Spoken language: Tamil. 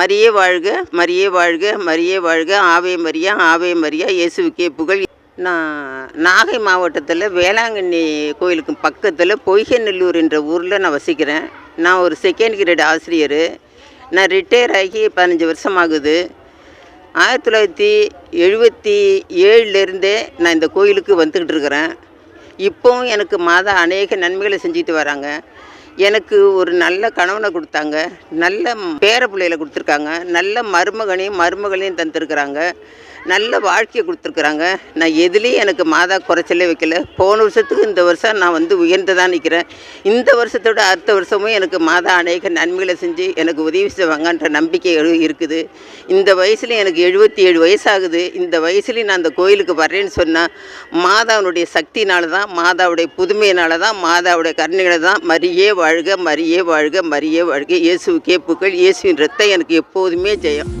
மரியே வாழ்க மரியே வாழ்க மரியே வாழ்க ஆவே மரியா ஆவே மரியா இயேசுவுக்கே புகழ். நான் நாகை மாவட்டத்தில் வேளாங்கண்ணி கோயிலுக்கு பக்கத்தில் பொய்கநல்லூர் என்ற ஊரில் நான் வசிக்கிறேன். நான் ஒரு செகண்ட் கிரேட் ஆசிரியர். நான் ரிட்டையர் ஆகி பதினஞ்சு வருஷம் ஆகுது ஆயிரத்தி தொள்ளாயிரத்தி எழுபத்தி ஏழுலேருந்தே நான் இந்த கோயிலுக்கு வந்துக்கிட்டு இருக்கிறேன். இப்போவும் எனக்கு மாதா அநேக நன்மைகளை செஞ்சுட்டு வராங்க. எனக்கு ஒரு நல்ல கணவனை கொடுத்தாங்க. நல்ல பேர பிள்ளைகளை கொடுத்துருக்காங்க. நல்ல மருமகனையும் மருமகளையும் தந்துருக்குறாங்க. நல்ல வாழ்க்கையை கொடுத்துருக்குறாங்க. நான் எதுலேயும் எனக்கு மாதா குறைச்சலே வைக்கல. போன வருஷத்துக்கு இந்த வருஷம் நான் வந்து உயர்ந்ததாக நிற்கிறேன் இந்த வருஷத்தோட அடுத்த வருஷமும் எனக்கு மாதா அநேக நன்மைகளை செஞ்சு எனக்கு உதவி செய்வாங்கன்ற நம்பிக்கை இருக்குது. இந்த வயசுல எனக்கு எழுபத்தி ஏழு வயசாகுது. இந்த வயசுலேயும் நான் அந்த கோயிலுக்கு வர்றேன்னு சொன்னால் மாதாவுடைய சக்தினால தான் மாதாவுடைய புதுமையினால தான் மாதாவுடைய கருணைகளை தான் மரியே வாழ்க மரியே வாழ்க மரியே வாழ்க. இயேசுக்கே புகழ் இயேசுவின் ரத்தம் எனக்கு எப்போதுமே ஜெயம்.